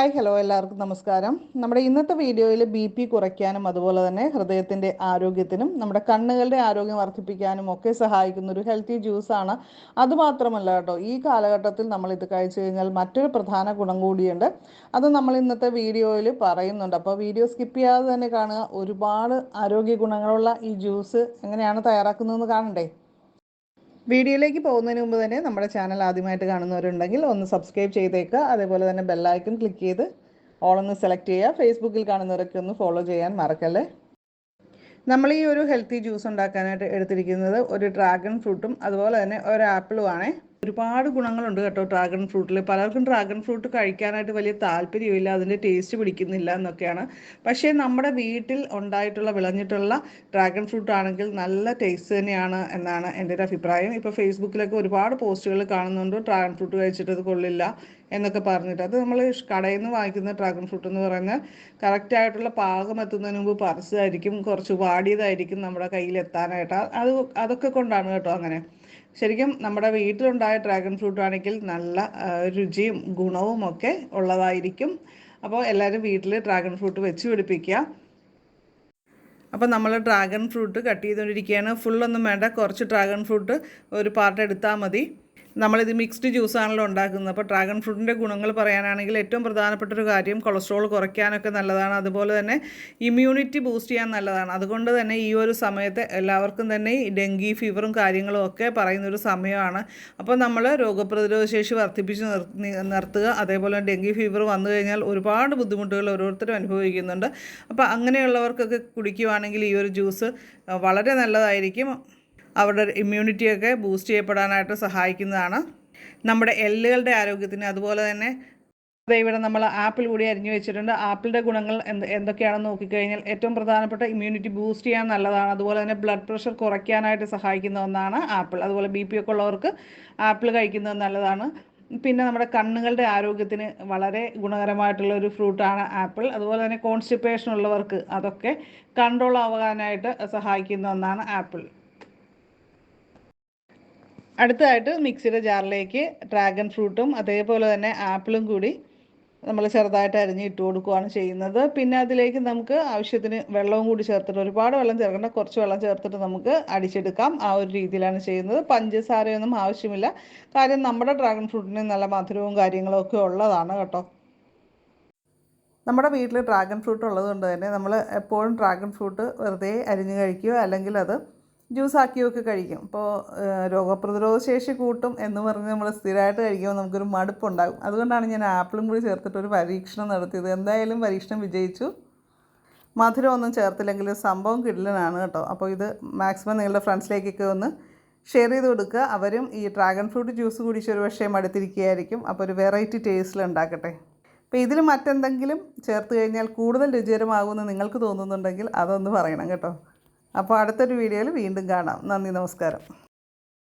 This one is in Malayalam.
ഹായ് ഹലോ എല്ലാവർക്കും നമസ്കാരം. നമ്മുടെ ഇന്നത്തെ വീഡിയോയിൽ ബി പി കുറയ്ക്കാനും അതുപോലെ തന്നെ ഹൃദയത്തിന്റെ ആരോഗ്യത്തിനും നമ്മുടെ കണ്ണുകളുടെ ആരോഗ്യം വർദ്ധിപ്പിക്കാനും ഒക്കെ സഹായിക്കുന്ന ഒരു ഹെൽത്തി ജ്യൂസാണ് അതുമാത്രമല്ല കേട്ടോ ഈ കാലഘട്ടത്തിൽ നമ്മൾ ഇത് കഴിച്ചു കഴിഞ്ഞാൽ മറ്റൊരു പ്രധാന ഗുണം കൂടിയുണ്ട്. അത് നമ്മൾ ഇന്നത്തെ വീഡിയോയിൽ പറയുന്നുണ്ട്. അപ്പോൾ വീഡിയോ സ്കിപ്പ് ചെയ്യാതെ തന്നെ കാണുക. ഒരുപാട് ആരോഗ്യ ഗുണങ്ങളുള്ള ഈ ജ്യൂസ് എങ്ങനെയാണ് തയ്യാറാക്കുന്നതെന്ന് കാണണ്ടേ? വീഡിയോയിലേക്ക് പോകുന്നതിന് മുമ്പ് തന്നെ നമ്മുടെ ചാനൽ ആദ്യമായിട്ട് കാണുന്നവരുണ്ടെങ്കിൽ ഒന്ന് സബ്സ്ക്രൈബ് ചെയ്തേക്കുക അതേപോലെ തന്നെ ബെല്ലൈക്കൺ ക്ലിക്ക് ചെയ്ത് ഓളൊന്ന് സെലക്ട് ചെയ്യുക. ഫേസ്ബുക്കിൽ കാണുന്നവരൊക്കെ ഒന്ന് ഫോളോ ചെയ്യാൻ മറക്കല്ലേ? നമ്മൾ ഈ ഒരു ഹെൽത്തി ജ്യൂസ് ഉണ്ടാക്കാനായിട്ട് എടുത്തിരിക്കുന്നത് ഒരു ഡ്രാഗൺ ഫ്രൂട്ടും അതുപോലെ തന്നെ ഒരു ആപ്പിളുമാണേ ഒരുപാട് ഗുണങ്ങളുണ്ട് കേട്ടോ ഡ്രാഗൺ ഫ്രൂട്ടിൽ. പലർക്കും ഡ്രാഗൺ ഫ്രൂട്ട് കഴിക്കാനായിട്ട് വലിയ താല്പര്യമില്ല അതിന്റെ ടേസ്റ്റ് പിടിക്കുന്നില്ല എന്നൊക്കെയാണ്. പക്ഷേ നമ്മുടെ വീട്ടിൽ ഉണ്ടായിട്ടുള്ള വിളഞ്ഞിട്ടുള്ള ഡ്രാഗൺ ഫ്രൂട്ട് ആണെങ്കിൽ നല്ല ടേസ്റ്റ് തന്നെയാണ് എന്നാണ് എന്റെ ഒരു അഭിപ്രായം. ഇപ്പോൾ ഫേസ്ബുക്കിലൊക്കെ ഒരുപാട് പോസ്റ്റുകൾ കാണുന്നുണ്ട് ഡ്രാഗൺ ഫ്രൂട്ട് കഴിച്ചിട്ട് കൊള്ളില്ല എന്നൊക്കെ പറഞ്ഞിട്ട്. അത് നമ്മൾ കടയിൽ നിന്ന് വാങ്ങിക്കുന്ന ഡ്രാഗൺ ഫ്രൂട്ട് എന്ന് പറയുന്നത് കറക്റ്റായിട്ടുള്ള പാകം എത്തുന്നതിന് മുമ്പ് പറിച്ചതായിരിക്കും കുറച്ച് വാടിയതായിരിക്കും നമ്മുടെ കയ്യിൽ എത്താനായിട്ട്. അത് അതൊക്കെ കൊണ്ടാണ് കേട്ടോ അങ്ങനെ. ശരിക്കും നമ്മുടെ വീട്ടിലുണ്ടായ ഡ്രാഗൺ ഫ്രൂട്ട് ആണെങ്കിൽ നല്ല രുചിയും ഗുണവും ഒക്കെ ഉള്ളതായിരിക്കും. അപ്പോൾ എല്ലാവരും വീട്ടിൽ ഡ്രാഗൺ ഫ്രൂട്ട് വെച്ച് പിടിപ്പിക്കുക. അപ്പോൾ നമ്മൾ ഡ്രാഗൺ ഫ്രൂട്ട് കട്ട് ചെയ്തുകൊണ്ടിരിക്കുകയാണ് ഫുള്ളൊന്നും വേണ്ട കുറച്ച് ഡ്രാഗൺ ഫ്രൂട്ട് ഒരു പാർട്ട് എടുത്താൽ മതി. നമ്മളിത് മിക്സ്ഡ് ജ്യൂസാണല്ലോ ഉണ്ടാക്കുന്നത്. അപ്പോൾ ഡ്രാഗൺ ഫ്രൂട്ടിന്റെ ഗുണങ്ങൾ പറയാനാണെങ്കിൽ ഏറ്റവും പ്രധാനപ്പെട്ട ഒരു കാര്യം കൊളസ്ട്രോൾ കുറയ്ക്കാനൊക്കെ നല്ലതാണ്. അതുപോലെ തന്നെ ഇമ്മ്യൂണിറ്റി ബൂസ്റ്റ് ചെയ്യാൻ നല്ലതാണ്. അതുകൊണ്ട് തന്നെ ഈ ഒരു സമയത്ത് എല്ലാവർക്കും തന്നെ ഈ ഡെങ്കി ഫീവറും കാര്യങ്ങളും ഒക്കെ പറയുന്നൊരു സമയമാണ്. അപ്പോൾ നമ്മൾ രോഗപ്രതിരോധ ശേഷി വർദ്ധിപ്പിച്ച് നിർത്തുക. അതേപോലെ ഡെങ്കി ഫീവർ വന്നു കഴിഞ്ഞാൽ ഒരുപാട് ബുദ്ധിമുട്ടുകൾ ഓരോരുത്തരും അനുഭവിക്കുന്നുണ്ട്. അപ്പോൾ അങ്ങനെയുള്ളവർക്കൊക്കെ കുടിക്കുവാണെങ്കിൽ ഈ ഒരു ജ്യൂസ് വളരെ നല്ലതായിരിക്കും. അവരുടെ ഇമ്മ്യൂണിറ്റിയൊക്കെ ബൂസ്റ്റ് ചെയ്യപ്പെടാനായിട്ട് സഹായിക്കുന്നതാണ്. നമ്മുടെ എല്ലുകളുടെ ആരോഗ്യത്തിന് അതുപോലെ തന്നെ ഇവിടെ നമ്മൾ ആപ്പിൾ കൂടി അരിഞ്ഞു വെച്ചിട്ടുണ്ട്. ആപ്പിളിന്റെ ഗുണങ്ങൾ എന്ത് എന്തൊക്കെയാണെന്ന് നോക്കിക്കഴിഞ്ഞാൽ ഏറ്റവും പ്രധാനപ്പെട്ട ഇമ്മ്യൂണിറ്റി ബൂസ്റ്റ് ചെയ്യാൻ നല്ലതാണ്. അതുപോലെ തന്നെ ബ്ലഡ് പ്രഷർ കുറയ്ക്കാനായിട്ട് സഹായിക്കുന്ന ഒന്നാണ് ആപ്പിൾ. അതുപോലെ ബി പി ഒക്കെ ഉള്ളവർക്ക് ആപ്പിൾ കഴിക്കുന്നത് നല്ലതാണ്. പിന്നെ നമ്മുടെ കണ്ണുകളുടെ ആരോഗ്യത്തിന് വളരെ ഗുണകരമായിട്ടുള്ള ഒരു ഫ്രൂട്ടാണ് ആപ്പിൾ. അതുപോലെ തന്നെ കോൺസ്റ്റിപ്പേഷൻ ഉള്ളവർക്ക് അതൊക്കെ കൺട്രോൾ ആവാനായിട്ട് സഹായിക്കുന്ന ഒന്നാണ് ആപ്പിൾ. അടുത്തതായിട്ട് മിക്സിയുടെ ജാറിലേക്ക് ഡ്രാഗൺ ഫ്രൂട്ടും അതേപോലെ തന്നെ ആപ്പിളും കൂടി നമ്മൾ ചെറുതായിട്ട് അരിഞ്ഞ് ഇട്ട് കൊടുക്കുകയാണ് ചെയ്യുന്നത്. പിന്നെ അതിലേക്ക് നമുക്ക് ആവശ്യത്തിന് വെള്ളവും കൂടി ചേർത്തിട്ട് ഒരുപാട് വെള്ളം ചേർക്കേണ്ട കുറച്ച് വെള്ളം ചേർത്തിട്ട് നമുക്ക് അടിച്ചെടുക്കാം. ആ ഒരു രീതിയിലാണ് ചെയ്യുന്നത്. പഞ്ചസാരയൊന്നും ആവശ്യമില്ല. കാര്യം നമ്മുടെ ഡ്രാഗൺ ഫ്രൂട്ടിന് നല്ല മധുരവും കാര്യങ്ങളും ഒക്കെ ഉള്ളതാണ് കേട്ടോ. നമ്മുടെ വീട്ടിൽ ഡ്രാഗൺ ഫ്രൂട്ട് ഉള്ളതുകൊണ്ട് തന്നെ നമ്മൾ എപ്പോഴും ഡ്രാഗൺ ഫ്രൂട്ട് വെറുതെ അരിഞ്ഞ് കഴിക്കുകയോ അല്ലെങ്കിൽ അത് ജ്യൂസ് ആക്കിയൊക്കെ കഴിക്കും. ഇപ്പോൾ രോഗപ്രതിരോധ ശേഷി കൂട്ടും എന്ന് പറഞ്ഞ് നമ്മൾ സ്ഥിരമായിട്ട് കഴിക്കുമ്പോൾ നമുക്കൊരു മടുപ്പുണ്ടാകും. അതുകൊണ്ടാണ് ഞാൻ ആപ്പിളും കൂടി ചേർത്തിട്ട് ഒരു പരീക്ഷണം നടത്തിയത്. എന്തായാലും പരീക്ഷണം വിജയിച്ചു. മധുരമൊന്നും ചേർത്തില്ലെങ്കിൽ സംഭവം കിടലനാണ് കേട്ടോ. അപ്പോൾ ഇത് മാക്സിമം നിങ്ങളുടെ ഫ്രണ്ട്സിലേക്കൊക്കെ ഒന്ന് ഷെയർ ചെയ്ത് കൊടുക്കുക. അവരും ഈ ഡ്രാഗൺ ഫ്രൂട്ട് ജ്യൂസ് കുടിച്ച് ഒരു പക്ഷേ മടുത്തിരിക്കുകയായിരിക്കും. അപ്പോൾ ഒരു വെറൈറ്റി ടേസ്റ്റിൽ ഉണ്ടാക്കട്ടെ. അപ്പോൾ ഇതിൽ മറ്റെന്തെങ്കിലും ചേർത്ത് കഴിഞ്ഞാൽ കൂടുതൽ രുചികരമാകുമെന്ന് നിങ്ങൾക്ക് തോന്നുന്നുണ്ടെങ്കിൽ അതൊന്ന് പറയണം കേട്ടോ. അപ്പോൾ അടുത്തൊരു വീഡിയോയിൽ വീണ്ടും കാണാം. നന്ദി നമസ്കാരം.